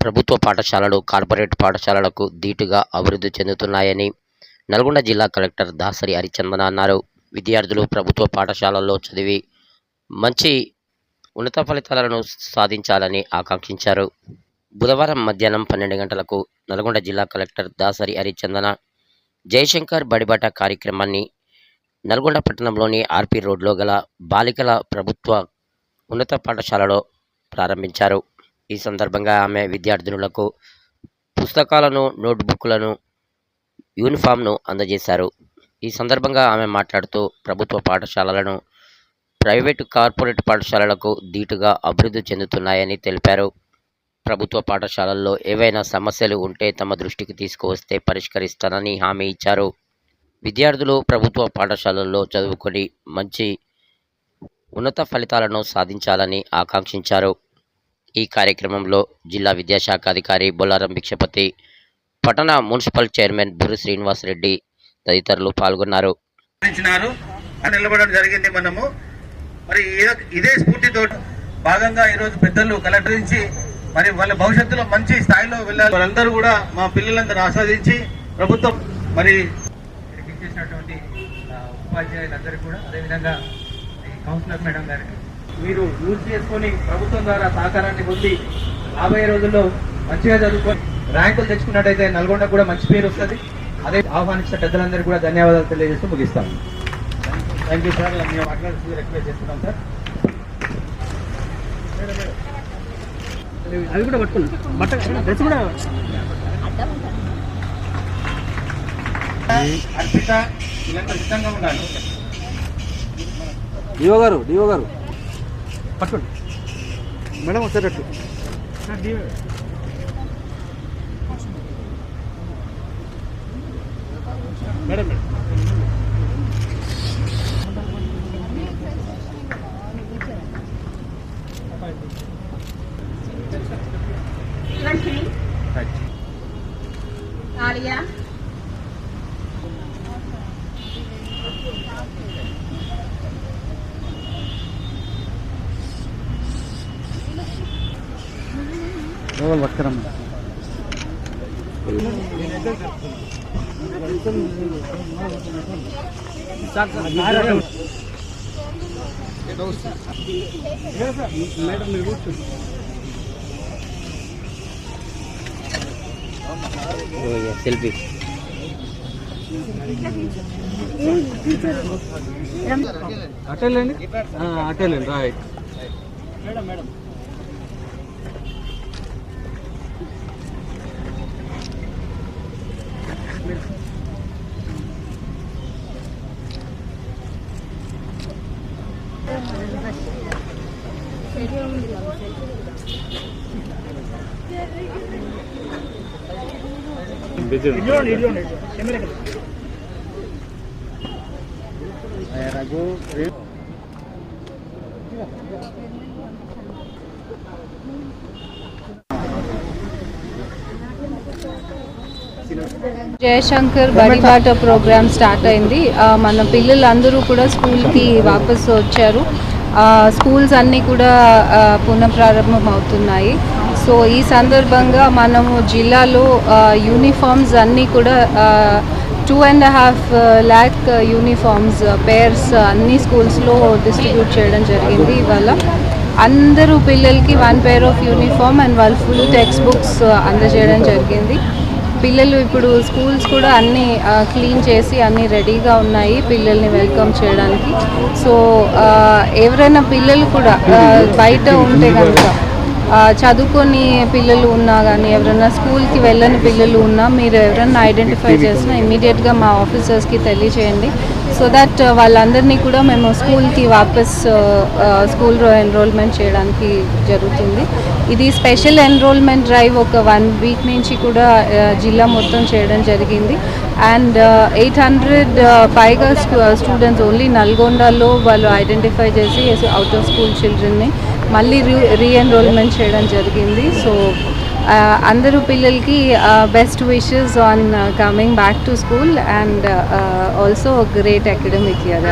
ప్రభుత్వ పాఠశాలలు కార్పొరేట్ పాఠశాలలకు ధీటుగా అభివృద్ధి చెందుతున్నాయని నల్గొండ జిల్లా కలెక్టర్ దాసరి హరిచందన అన్నారు. విద్యార్థులు ప్రభుత్వ పాఠశాలల్లో చదివి మంచి ఉన్నత ఫలితాలను సాధించాలని ఆకాంక్షించారు. బుధవారం మధ్యాహ్నం పన్నెండు గంటలకు నల్గొండ జిల్లా కలెక్టర్ దాసరి హరిచందన జయశంకర్ బడిబాట కార్యక్రమాన్ని నల్గొండ పట్టణంలోని ఆర్పి రోడ్లో గల బాలికల ప్రభుత్వ ఉన్నత పాఠశాలలో ప్రారంభించారు. ఈ సందర్భంగా ఆమె విద్యార్థినులకు పుస్తకాలను నోట్బుక్లను యూనిఫామ్ను అందజేశారు. ఈ సందర్భంగా ఆమె మాట్లాడుతూ ప్రభుత్వ పాఠశాలలను ప్రైవేటు కార్పొరేట్ పాఠశాలలకు ధీటుగా అభివృద్ధి చెందుతున్నాయని తెలిపారు. ప్రభుత్వ పాఠశాలల్లో ఏవైనా సమస్యలు ఉంటే తమ దృష్టికి తీసుకువస్తే పరిష్కరిస్తానని హామీ ఇచ్చారు. విద్యార్థులు ప్రభుత్వ పాఠశాలల్లో చదువుకొని మంచి ఉన్నత ఫలితాలను సాధించాలని ఆకాంక్షించారు. ఈ కార్యక్రమంలో జిల్లా విద్యాశాఖ అధికారి బొల్లారం భిక్షపతి పట్టణ మున్సిపల్ చైర్మన్ బుర్రి శ్రీనివాసరెడ్డి తదితరులు పాల్గొన్నారు. అని నిలబడడం జరిగింది మనము. మరి ఇదే- స్ఫూర్తితో భాగంగా ఈరోజు పెద్దలు కలెక్టర్ నుంచి మరి వాళ్ళ భవిష్యత్తులో మంచి స్థాయిలో వెళ్ళాలి. వాళ్ళందరూ కూడా మా పిల్లలందరూ ఆస్వాదించి ప్రభుత్వం మరి ఇచ్చేసినటువంటి ఉపాధ్యాయులందరికీ కూడా అదేవిధంగా కౌన్సిలర్ మేడం గారికి మీరు యూజ్ చేసుకొని ప్రభుత్వం ద్వారా సహకారాన్ని పొంది రాబోయే రోజుల్లో మంచిగా చదువుకొని ర్యాంకులు తెచ్చుకున్నట్టయితే నల్గొండ కూడా మంచి పేరు వస్తుంది. అదే ఆహ్వానించిన పెద్దలందరికీ కూడా ధన్యవాదాలు తెలియజేస్తూ ముగిస్తాం థ్యాంక్ యూ సార్. మేము మాట్లాడాల్సింది రిక్వెస్ట్ చేస్తున్నాం సార్. అవి కూడా పట్టుకున్నా. బట్ట డ్రెస్ కూడా అర్పిత వీళ్ళందరూ సిద్ధంగా ఉండాలి. డిఓ గారు డిఓ గారు. పట్టుకోండి. మేడం ఒకసారి అట్లు మేడం మేడం. Twenty. Alia. లోపల పట్టుకురమ్మా మేడం మీరు కూర్చోండి సెల్ఫీ అటెళ్ళండి అటెళ్ళండి right Jayashankar Badibata program start అయింది. ఆ, మన పిల్లలందరూ కూడా స్కూల్కి వాపస్ వచ్చారు. ఆ, స్కూల్స్ అన్నీ కూడా పునఃప్రారంభం అవుతున్నాయి సో ఈ సందర్భంగా మనము జిల్లాలో యూనిఫామ్స్ అన్నీ కూడా two and half lakh uniforms pairs అన్ని స్కూల్స్లో డిస్ట్రిబ్యూట్ చేయడం జరిగింది ఇవాళ. అందరూ పిల్లలకి one pair of uniform and వాళ్ళు ఫుల్ టెక్స్ట్ బుక్స్ అందజేయడం జరిగింది. పిల్లలు ఇప్పుడు స్కూల్స్ కూడా అన్నీ క్లీన్ చేసి అన్నీ రెడీగా ఉన్నాయి పిల్లల్ని వెల్కమ్ చేయడానికి. సో ఎవరైనా పిల్లలు కూడా బయట ఉంటే కనుక చదువుకొని పిల్లలు ఉన్నా కానీ ఎవరైనా స్కూల్కి వెళ్ళని పిల్లలు ఉన్నా మీరు ఎవరైనా ఐడెంటిఫై చేసినా ఇమీడియట్గా మా ఆఫీసర్స్కి తెలియచేయండి. సో దట్ వాళ్ళందరినీ కూడా మేము స్కూల్కి వాపస్ స్కూల్లో ఎన్రోల్మెంట్ చేయడానికి జరుగుతుంది. ఇది స్పెషల్ ఎన్రోల్మెంట్ డ్రైవ్ ఒక వన్ వీక్ నుంచి కూడా జిల్లా మొత్తం చేయడం జరిగింది. అండ్ ఎయిట్ హండ్రెడ్ పైగా స్టూడెంట్స్ ఓన్లీ నల్గొండలో వాళ్ళు ఐడెంటిఫై చేసి అవుట్ ఆఫ్ స్కూల్ చిల్డ్రన్ని మళ్ళీ రీ రీఎన్రోల్మెంట్ చేయడం జరిగింది. సో అందరూ పిల్లలకి best wishes on coming back to school and also great academic year